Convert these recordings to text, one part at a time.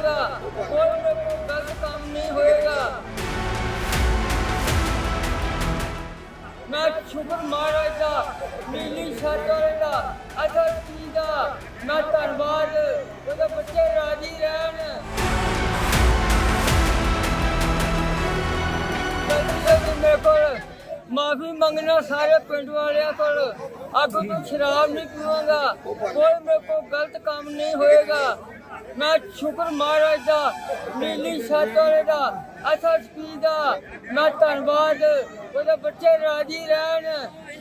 ਹੋਊਗਾ ਕੋਈ ਮੇਰੇ ਕੋਲ ਗਲਤ ਕੰਮ ਨਹੀਂ ਹੋਏਗਾ। ਮੈਂ ਸ਼ੁਕਰ ਮਹਾਰਾਜ ਦਾ, ਨੀਲੀ ਛੱਤ ਵਾਲੇ ਦਾ ਅਸਲ ਚੀਜ਼ ਦਾ, ਮੈਂ ਧੰਨਵਾਦ, ਉਹਦੇ ਬੱਚੇ ਰਾਜੀ ਰਹਿਣ। ਮੇਰੇ ਕੋਲ ਮਾਫੀ ਮੰਗਣਾ ਸਾਰੇ ਪਿੰਡ ਵਾਲਿਆਂ ਕੋਲ। ਅੱਗੋਂ ਤੋਂ ਸ਼ਰਾਬ ਨਹੀਂ ਪੀਵਾਂਗਾ ਕੋਈ ਮੇਰੇ ਕੋਲ ਗਲਤ ਕੰਮ ਨਹੀਂ ਹੋਏਗਾ। ਮੈਂ ਸ਼ੁਕਰ ਮਹਾਰਾਜ ਦਾ ਨੀਲੀ ਵਾਲੇ ਦਾ ਅਸਲ ਕੀ ਦਾ। ਮੈਂ ਧੰਨਵਾਦ ਉਹਦੇ ਬੱਚੇ ਰਾਜੀ ਰਹਿਣ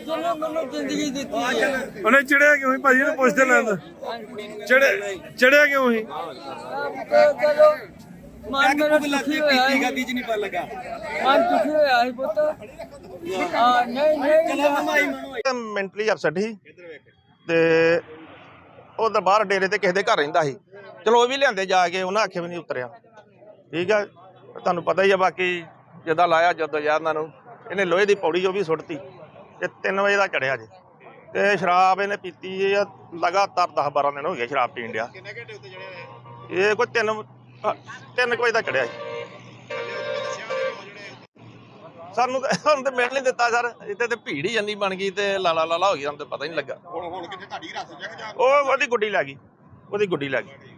ਜਿਹਨੇ ਮੈਨੂੰ ਜ਼ਿੰਦਗੀ ਦਿੱਤੀ ਹੈ। ਉਹਨੇ ਚੜਿਆ ਕਿਉਂ ਸੀ ਭਾਜੀ? ਨੂੰ ਪੁੱਛਦੇ ਲੈਂਦਾ ਚੜਿਆ ਚੜਿਆ ਕਿਉਂ ਸੀ? ਚਲੋ ਮਨ ਮੇਰਾ ਦੁਖੀ ਹੋਇਆ ਸੀ। ਗੱਡੀ 'ਚ ਨਹੀਂ ਪਤਾ ਲੱਗਾ। ਮਨ ਦੁਖੀ ਹੋਇਆ ਸੀ ਪੁੱਤ। ਹਾਂ ਨਹੀਂ ਨਹੀਂ ਮੈਂਟਲੀ ਅਪਸੈਟ ਸੀ। ਤੇ ਉਹ ਦਰਬਾਰ ਡੇਰੇ ਤੇ ਕਿਸੇ ਦੇ ਘਰ ਰਹਿੰਦਾ ਸੀ। ਚਲੋ ਉਹ ਵੀ ਲਿਆਂਦੇ ਜਾ ਕੇ ਉਹਨਾਂ ਆਖੇ ਵੀ ਨਹੀਂ ਉਤਰਿਆ। ਠੀਕ ਆ ਤੁਹਾਨੂੰ ਪਤਾ ਹੀ ਆ ਬਾਕੀ ਜਦਾਂ ਲਾਇਆ ਜਦੋਂ ਯਾਰ ਇਹਨਾਂ ਨੂੰ ਇਹਨੇ ਲੋਹੇ ਦੀ ਪੌੜੀ ਉਹ ਵੀ ਸੁੱਟਤੀ ਤੇ 3 ਵਜੇ ਦਾ ਚੜਿਆ ਜੇ। ਤੇ ਸ਼ਰਾਬ ਇਹਨੇ ਪੀਤੀ ਆ ਲਗਾਤਾਰ 10 12 ਦਿਨ ਹੋ ਗਏ ਸ਼ਰਾਬ ਪੀਣ ਡਿਆ। ਕਿੰਨੇ ਘੰਟੇ ਉੱਤੇ ਚੜਿਆ ਇਹ? ਕੋਈ 3 3 ਵਜੇ ਦਾ ਚੜਿਆ ਸੀ ਸਾਨੂੰ ਤਾਂ ਸਾਨੂੰ ਤਾਂ ਮਿਲ ਨਹੀਂ ਦਿੱਤਾ ਸਰ ਇੱਥੇ ਤੇ ਭੀੜ ਹੀ ਜਾਂਦੀ ਬਣ ਗਈ ਤੇ ਲਾਲਾ ਲਾਲਾ ਹੋ ਗਈ ਸਾਨੂੰ ਤਾਂ ਪਤਾ ਹੀ ਨਹੀਂ ਲੱਗਾ। ਹੁਣ ਹੁਣ ਕਿੱਥੇ ਤੁਹਾਡੀ ਰਸ ਜਗ ਜਾ ਉਹ ਉਹਦੀ ਗੁੱਡੀ ਲੈ ਗਈ ਉਹਦੀ ਗੁੱਡੀ ਲੈ ਗਈ।